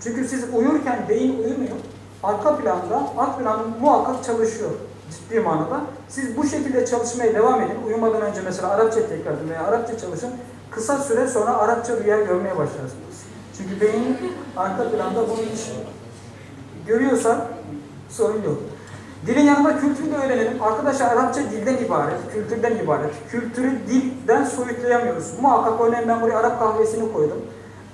Çünkü siz uyurken beyin uyumuyor. Arka planda, alt plan muhakkak çalışıyor ciddi manada. Siz bu şekilde çalışmaya devam edin. Uyumadan önce mesela Arapça tekrar veya Arapça çalışın. Kısa süre sonra Arapça rüya görmeye başlarsınız. Çünkü beyin arka planda bunu iş görüyorsa sorun yok. Dilin yanında kültürü de öğrenelim. Arkadaşlar Arapça dilden ibaret, kültürden ibaret. Kültürü dilden soyutlayamıyoruz. Muhakkak örneğin ben buraya Arap kahvesini koydum.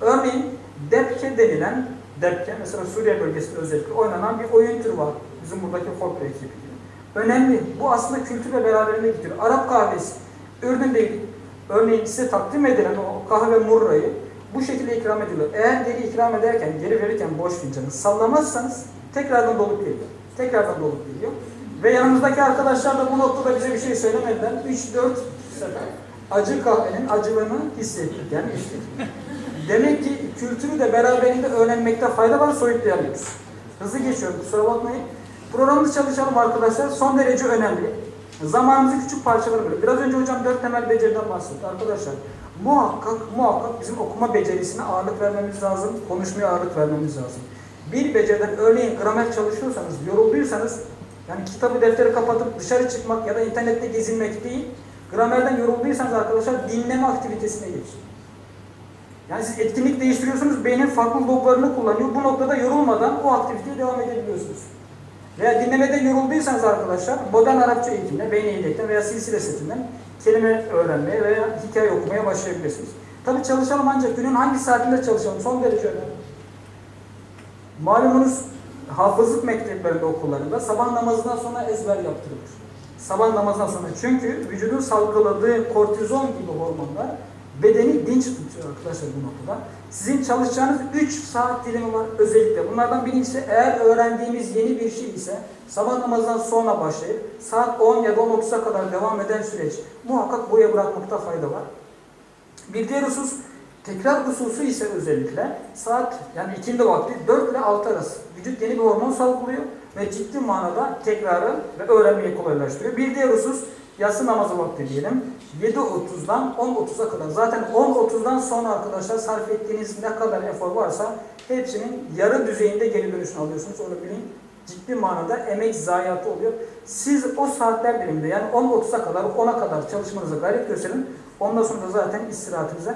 Örneğin depke denilen, depke mesela Suriye bölgesinde özellikle oynanan bir oyun türü var. Bizim buradaki folklor ekibi. Önemli. Bu aslında kültürle beraberinde gidiyor. Arap kahvesi, Ürdün'de örneğin size takdim edilen o kahve murrayı bu şekilde ikram ediliyor. Eğer geri ikram ederken, geri verirken boş fincanı sallamazsanız tekrardan dolup geliyor. Tekrardan dolup geliyor. Ve yanımızdaki arkadaşlar da bu noktada bize bir şey söylemeden 3-4 sefer acı kahvenin acılığını hissettik yani içtik. Demek ki kültürü de beraberinde öğrenmekte fayda var, soyutlayamıyoruz. Hızlı geçiyorum, kusura bakmayın. Programımızı çalışalım arkadaşlar, son derece önemli. Zamanımızı küçük parçalara bölüp, biraz önce hocam dört temel beceriden bahsetti arkadaşlar. Muhakkak, muhakkak bizim okuma becerisine ağırlık vermemiz lazım, konuşmaya ağırlık vermemiz lazım. Bir beceriden örneğin gramer çalışıyorsanız, yorulduysanız, yani kitabı defteri kapatıp dışarı çıkmak ya da internette gezinmek değil, gramerden yorulduysanız arkadaşlar dinleme aktivitesine geçin. Yani siz etkinlik değiştiriyorsunuz, beynin farklı loblarını kullanıyor. Bu noktada yorulmadan o aktiviteye devam edebiliyorsunuz. Veya dinlemede yorulduysanız arkadaşlar, modern Arapça eğitimine, beyin eğitimine veya silsile setinden kelime öğrenmeye veya hikaye okumaya başlayabilirsiniz. Tabi çalışalım ancak günün hangi saatinde çalışalım? Son derece önemli. Malumunuz hafızlık mekteplerinde okullarında sabah namazından sonra ezber yaptırılır. Sabah namazından sonra. Çünkü vücudun salgıladığı kortizon gibi hormonlar bedeni dinç tutuyor arkadaşlar bu noktada. Sizin çalışacağınız 3 saat dilimi var özellikle. Bunlardan birincisi eğer öğrendiğimiz yeni bir şey ise sabah namazından sonra başlayıp saat 10 ya da 10.30'a kadar devam eden süreç muhakkak buraya bırakmakta fayda var. Bir diğer husus tekrar hususu ise özellikle saat yani ikindi vakti 4 ile 6 arası vücut yeni bir hormon salgılıyor ve ciddi manada tekrarı ve öğrenmeyi kolaylaştırıyor. Bir diğer husus yatsı namazı vakti diyelim. 7.30'dan 10.30'a kadar. Zaten 10.30'dan sonra arkadaşlar sarf ettiğiniz ne kadar efor varsa hepsinin yarı düzeyinde geri dönüşünü alıyorsunuz. Onu bilin. Ciddi manada emek zayiatı oluyor. Siz o saatler diliminde yani 10.30'a kadar 10'a kadar çalışmanıza gayret gösterin. Ondan sonra zaten istirahatinize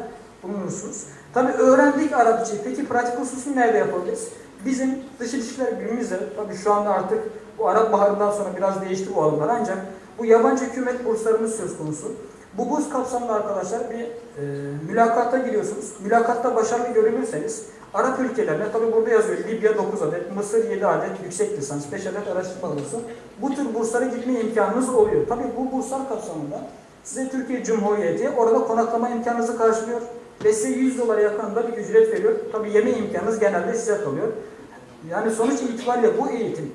bulunursunuz. Tabi öğrendik Arapçayı. Peki pratik hususunu nerede yapabiliriz? Bizim dış ilişkiler birimimizde, tabi şu anda artık bu Arap Baharı'ndan sonra biraz değişti bu alanlar ancak bu yabancı hükümet burslarımız söz konusu. Bu burs kapsamında arkadaşlar bir e, mülakata giriyorsunuz. Mülakatta başarılı görülürseniz Arap ülkelerine, tabi burada yazıyor Libya 9 adet, Mısır 7 adet yüksek lisans, 5 adet araştırma bursu. Bu tür burslara gitme imkanınız oluyor. Tabi bu burslar kapsamında size Türkiye Cumhuriyeti orada konaklama imkanınızı karşılıyor ve size 100 dolara yakınında bir ücret veriyor. Tabi yeme imkanınız genelde size kalıyor. Yani sonuç itibariyle bu eğitim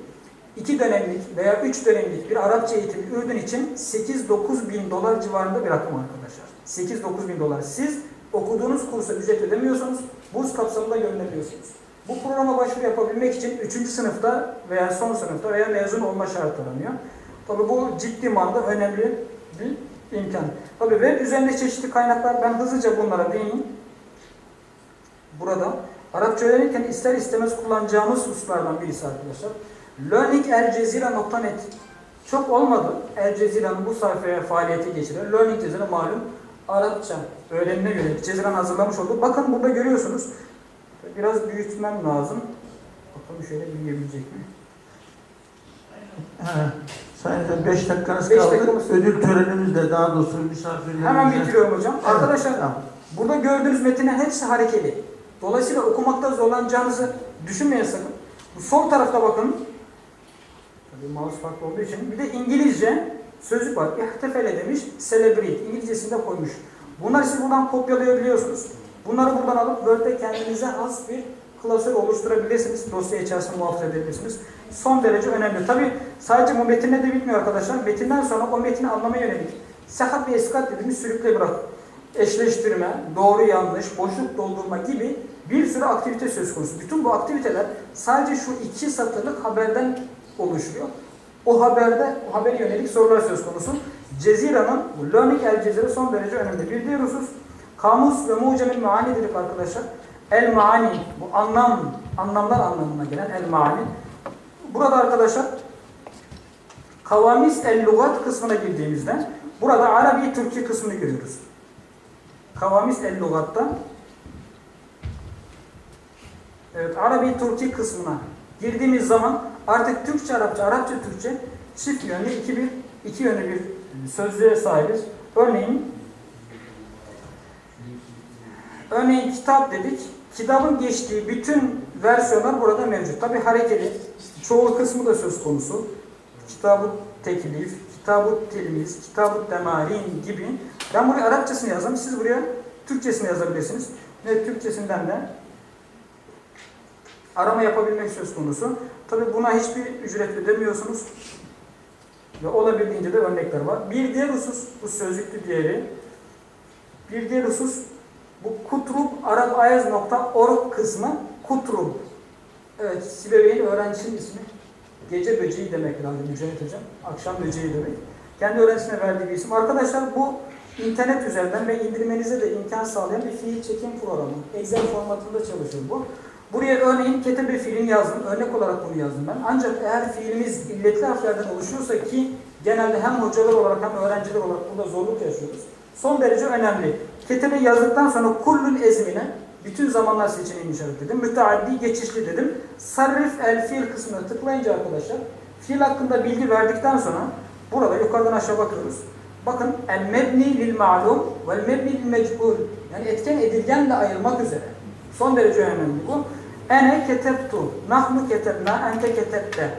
2 dönemlik veya 3 dönemlik bir Arapça eğitimi Ürdün için 8-9 bin dolar civarında bir rakam arkadaşlar. 8-9 bin dolar. Siz okuduğunuz kursa ücret ödemiyorsanız burs kapsamında gönderiliyorsunuz. Bu programa başvuru yapabilmek için 3. sınıfta veya son sınıfta veya mezun olma şartı aranıyor. Tabi bu ciddi manada önemli bir imkan. Tabi web üzerinde çeşitli kaynaklar ben hızlıca bunlara değineyim. Burada Arapça öğrenirken ister istemez kullanacağımız hususlardan birisi arkadaşlar. learningelcezira.net Çok olmadı. El Cezira'nın bu sayfaya faaliyeti geçiren Learning Cezira malum Arapça öğrenime yönelik Cezira'nın hazırlamış olduğu. Bakın burada görüyorsunuz. Biraz büyütmem lazım. Bakalım şöyle büyüyebilecek mi? Sayın 5 dakikanız Beş kaldı. dakikamız- Ödül törenimizde daha doğrusu misafirlerimize... Hemen bitiriyorum hocam. Evet, Arkadaşlar tamam. burada gördüğünüz metinlerin hepsi harekeli. Dolayısıyla okumakta zorlanacağınızı düşünmeyin sakın. Bu sol tarafta bakın. Tabii mouse farklı olduğu için. Bir de İngilizce sözlük var. İhtefele demiş, celebrate. İngilizcesinde koymuş. Bunları siz buradan kopyalayabiliyorsunuz. Bunları buradan alıp Word'de kendinize has bir klasör oluşturabilirsiniz. Dosya içerisinde muhafaza edebilirsiniz. Son derece önemli. Tabi sadece bu metinle de bitmiyor arkadaşlar. Metinden sonra o metni anlamaya yönelik sehat ve eskat dediğimiz sürükle bırak. Eşleştirme, doğru yanlış, boşluk doldurma gibi bir sürü aktivite söz konusu. Bütün bu aktiviteler sadece şu iki satırlık haberden oluşuyor. O haberde, o habere yönelik sorular söz konusu. Cezira'nın, Learning El Cezira son derece önemli. Bir diğer husus, kamus ve mucemin maani dedik arkadaşlar. El maani, bu anlam anlamlar anlamına gelen el maani. Burada arkadaşlar Kavamis el lugat kısmına girdiğimizde burada Arabi Türkçe kısmını görüyoruz. Kavamis el lugatta Evet, Arabi Türkçe kısmına girdiğimiz zaman artık Türkçe, Arapça, Arapça, Türkçe çift yönlü iki bir iki yönlü bir sözlüğe sahibiz. Örneğin Örneğin kitap dedik. Kitabın geçtiği bütün versiyonlar burada mevcut. Tabi harekeli. Çoğu kısmı da söz konusu. Kitab-ı teklif, Kitab-ı telmiz, Kitab-ı temarin gibi. Ben buraya Arapçasını yazdım. Siz buraya Türkçesini yazabilirsiniz. Ve Türkçesinden de arama yapabilmek söz konusu. Tabi buna hiçbir ücret ödemiyorsunuz. Ve olabildiğince de örnekler var. Bir diğer husus, bu sözlüklü diğeri. Bir diğer husus kutrub.arapayaz.org kısmı kutrub. Evet, Sibel'in öğrencisinin ismi. Gece böceği demek herhalde Mücahit Hocam. Akşam böceği demek. Kendi öğrencisine verdiği bir isim. Arkadaşlar bu internet üzerinden ve indirmenize de imkan sağlayan bir fiil çekim programı. Excel formatında çalışıyor bu. Buraya örneğin ketebe fiilini yazdım. Örnek olarak bunu yazdım ben. Ancak eğer fiilimiz illetli harflerden oluşuyorsa ki genelde hem hocalar olarak hem öğrenciler olarak burada zorluk yaşıyoruz. Son derece önemli. Ketebe yazdıktan sonra kullun ezmine bütün zamanlar seçeneğini işaretledim. Müteaddi, geçişli dedim. Sarrif el fiil kısmına tıklayınca arkadaşlar fiil hakkında bilgi verdikten sonra burada yukarıdan aşağı bakıyoruz. Bakın el mebni lil ma'lum vel mebni lil mecbul. Yani etken edilgenle ayırmak üzere. Son derece önemli bu. Ene ketebtu, nahnu ketebna, ente ketebte.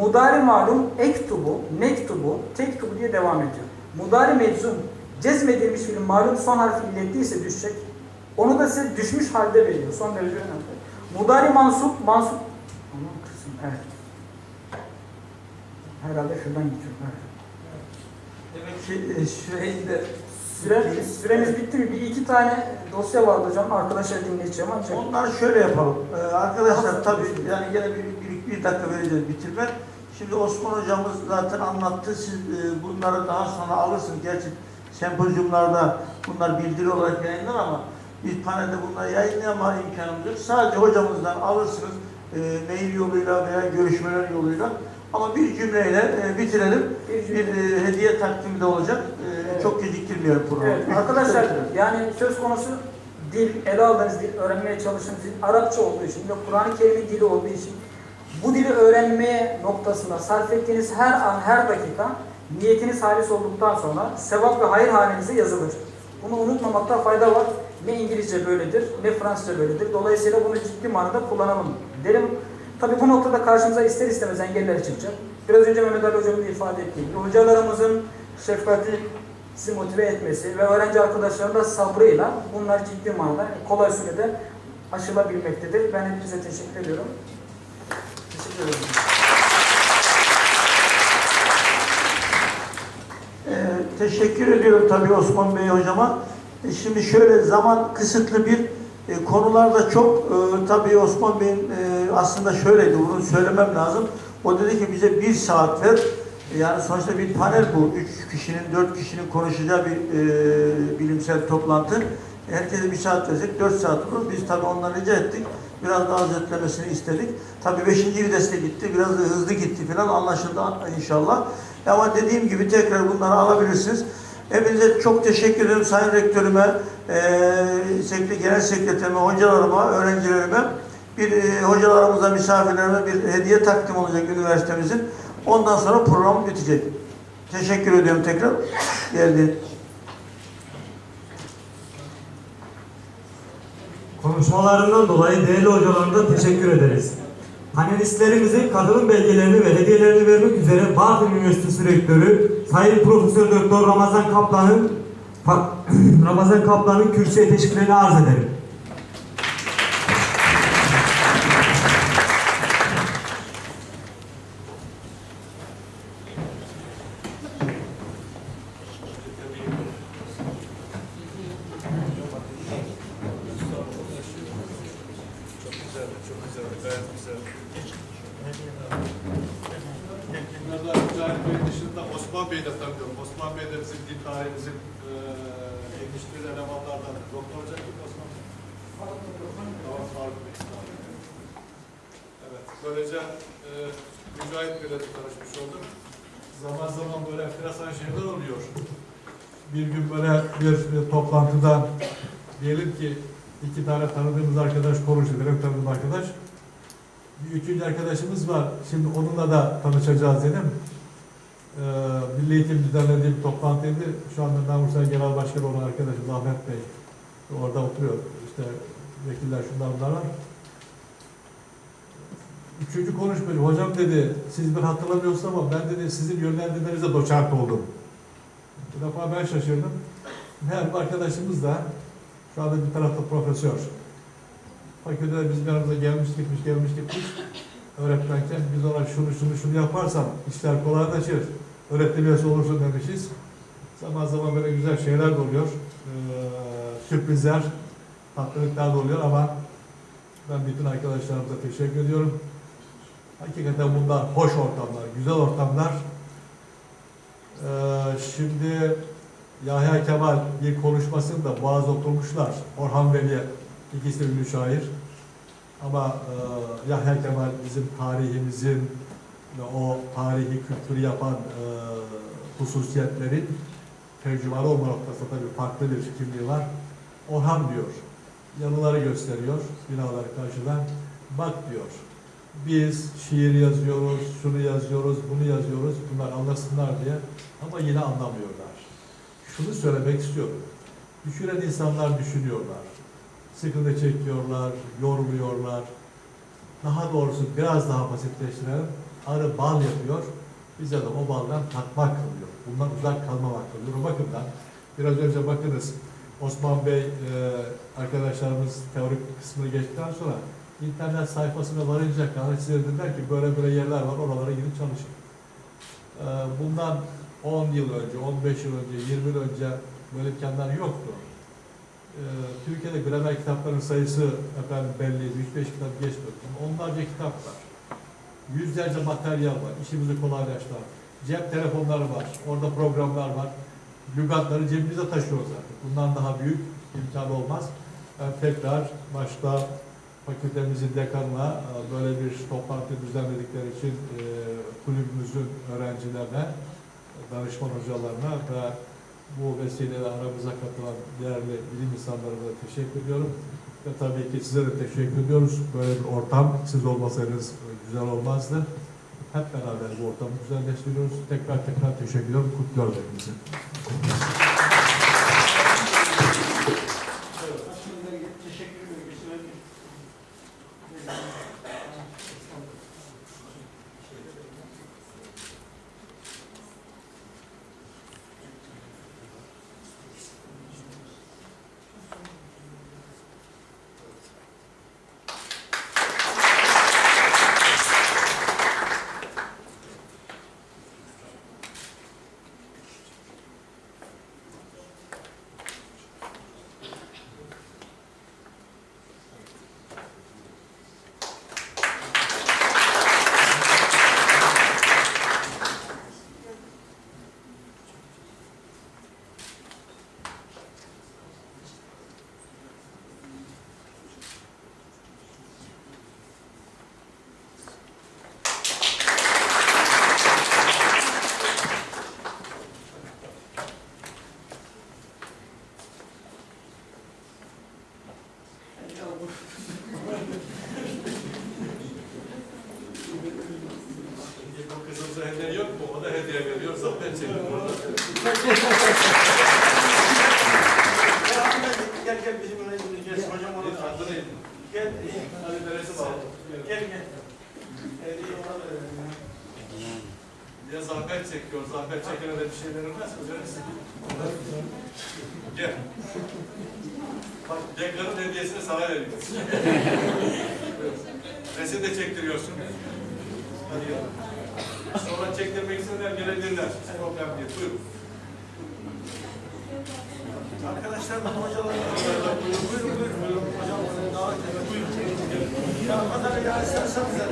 Mudari malum ektubu, nektubu, tektubu diye devam ediyor. Mudari meczum, cezmedilmiş fiil malum son harfi illetliyse düşecek. Onu da size düşmüş halde veriyor. Son derece önemli. Mudari mansup, mansup. Aman kızım, evet. Herhalde şuradan gidiyor. Evet. Demek ki e, süreyi Süre, süremiz bitti mi? Bir iki tane dosya vardı hocam. Arkadaşlar dinleyeceğim ancak. Onları şöyle yapalım. Ee, arkadaşlar tabii yani gene bir, bir, bir dakika vereceğiz bitirme. Şimdi Osman hocamız zaten anlattı. Siz e, bunları daha sonra alırsınız. Gerçi sempozyumlarda bunlar bildiri olarak yayınlar ama biz panelde bunları yayınlayama imkanımız yok. Sadece hocamızdan alırsınız. E, mail yoluyla veya görüşmeler yoluyla. Ama bir cümleyle e, bitirelim. Bir e, hediye takdimi de olacak. E, Evet. Çok geciktirmeyelim programı. Evet, arkadaşlar yani söz konusu dil, ele aldığınız dil, öğrenmeye çalıştığınız dil Arapça olduğu için ve Kur'an-ı Kerim'in dili olduğu için bu dili öğrenmeye noktasında sarf ettiğiniz her an, her dakika niyetiniz halis olduktan sonra sevap ve hayır halinize yazılır. Bunu unutmamakta fayda var. Ne İngilizce böyledir, ne Fransızca böyledir. Dolayısıyla bunu ciddi manada kullanalım derim. Tabii bu noktada karşımıza ister istemez engeller çıkacak. Biraz önce Mehmet Ali Hocam'ın ifade ettiği gibi hocalarımızın şefkati sizi motive etmesi ve öğrenci arkadaşların da sabrıyla bunlar ciddi manada kolay sürede aşılabilmektedir. Ben hepinize teşekkür ediyorum. Teşekkür ederim. Teşekkür ediyorum tabii Osman Bey hocama. E, şimdi şöyle zaman kısıtlı bir e, konularda çok e, tabii Osman Bey'in e, aslında şöyleydi bunu söylemem lazım. O dedi ki bize bir saat ver. Yani sonuçta bir panel bu. Üç kişinin, dört kişinin konuşacağı bir e, bilimsel toplantı. Herkese bir saat versek dört saat olur. Biz tabii ondan rica ettik. Biraz daha özetlemesini istedik. Tabii beşinci viteste gitti. Biraz da hızlı gitti falan anlaşıldı inşallah. Ama dediğim gibi tekrar bunları alabilirsiniz. Hepinize çok teşekkür ederim Sayın Rektörüme, sekre, Genel Sekreterime, hocalarıma, öğrencilerime, bir eee, hocalarımıza, misafirlerime bir hediye takdim olacak üniversitemizin. Ondan sonra program bitecek. Teşekkür ediyorum tekrar. Geldi. Konuşmalarından dolayı değerli hocalarımıza teşekkür ederiz. Panelistlerimizin katılım belgelerini ve hediyelerini vermek üzere Bartın Üniversitesi Rektörü Sayın Profesör Doktor Ramazan Kaplan'ın Ramazan Kaplan'ın kürsüye teşekkürlerini arz ederim. Bunlardan Mücahit Bey dışında Osman Bey'i de tanıyorum. Osman Bey de bizim din tarihimizin eee yetiştiği elemanlardan. Doktor Hocam kim Osman Bey? Tamam, Faruk Bey. Böylece e, Mücahit Bey'le de tanışmış oldum. Zaman zaman böyle enteresan şeyler oluyor. Bir gün böyle bir, bir toplantıda diyelim ki iki tane tanıdığımız arkadaş konuşuyor, benim tanıdığım arkadaş. Bir üçüncü arkadaşımız var. Şimdi onunla da tanışacağız dedim. Ee, Milli Eğitim düzenlediği bir toplantıydı. Şu anda Namursel Genel Başkanı olan arkadaşım Ahmet Bey orada oturuyor. İşte vekiller şunlar bunlar var. Üçüncü konuşmacı, hocam dedi, siz bir hatırlamıyorsunuz ama ben dedi sizin yönlendirmenize doçent oldum. Bu defa ben şaşırdım. Her bir arkadaşımız da şu anda bir tarafta profesör. Fakültede biz bir aramıza gelmiş gitmiş gelmiş gitmiş. Öğretmenken biz ona şunu şunu şunu yaparsan işler kolaylaşır. Öğretim üyesi olursun demişiz. Zaman zaman böyle güzel şeyler de oluyor. Ee, sürprizler, tatlılıklar da oluyor ama ben bütün arkadaşlarımıza teşekkür ediyorum. Hakikaten bunlar hoş ortamlar, güzel ortamlar. Ee, şimdi Yahya Kemal bir konuşmasında Boğaz oturmuşlar. Orhan Veli ikisi ünlü şair. Ama e, Yahya Kemal bizim tarihimizin ve o tarihi kültürü yapan e, hususiyetlerin tercümanı olma noktasında tabii farklı bir kimliği var. Orhan diyor, yanıları gösteriyor binaları karşıdan. Bak diyor, biz şiir yazıyoruz, şunu yazıyoruz, bunu yazıyoruz, bunlar anlasınlar diye ama yine anlamıyorlar. Şunu söylemek istiyorum. Düşünen insanlar düşünüyorlar. Sıkıntı çekiyorlar, yoruluyorlar. Daha doğrusu biraz daha basitleştirelim. Arı bal yapıyor. Bize de o baldan tatmak kalıyor. Bundan uzak kalmamak kalıyor. O bakımdan biraz önce bakınız Osman Bey e, arkadaşlarımız teorik kısmını geçtikten sonra internet sayfasına varınca kadar size dediler ki böyle böyle yerler var oralara gidip çalışın. E, bundan 10 yıl önce, 15 yıl önce, 20 yıl önce böyle imkanlar yoktu. Ee, Türkiye'de gramer kitapların sayısı efendim belliydi. 3-5 kitap geçmiyor. Onlarca kitap var. Yüzlerce materyal var. İşimizi kolaylaştıran. Cep telefonları var. Orada programlar var. Lügatları cebimizde taşıyoruz artık. Bundan daha büyük imkan olmaz. Ben tekrar başta fakültemizin dekanına e, böyle bir toplantı düzenledikleri için e, kulübümüzün öğrencilerine, danışman hocalarına ve bu vesileyle aramıza katılan değerli bilim insanlarına teşekkür ediyorum. Ve tabii ki size de teşekkür ediyoruz. Böyle bir ortam siz olmasaydınız güzel olmazdı. Hep beraber bu ortamı güzelleştiriyoruz. Tekrar tekrar teşekkür ediyorum. Kutluyorum hepinizi. Teşekkür ederim. Bu kızımıza hediye yok mu? O da hediye veriyor. Zaten çekiyor. Gel gel bizim oraya gideceğiz. Hocam onu neydi? Gel. Hadi neresi var? Gel gel. Hediye ona verelim ya. Ya zahmet çekiyor. Zahmet çekene de bir şey verilmez mi? Verirsin. Gel. Bak Deklar'ın hediyesini sana veriyoruz. Resim de çektiriyorsun. Hadi gel. Sonra çektirmek isteyenler gelebilirler. Problem değil. Buyurun. Arkadaşlar bana hocalar buyurun buyurun buyurun hocam davet edin buyurun. Ya kadar ya isterseniz de.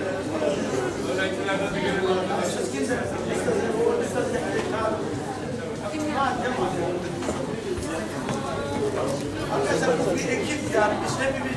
Öğrencilerden de gelelim arkadaşlar. Siz kimsiniz? İsterseniz o isterseniz Arkadaşlar bu bir ekip yani biz hepimiz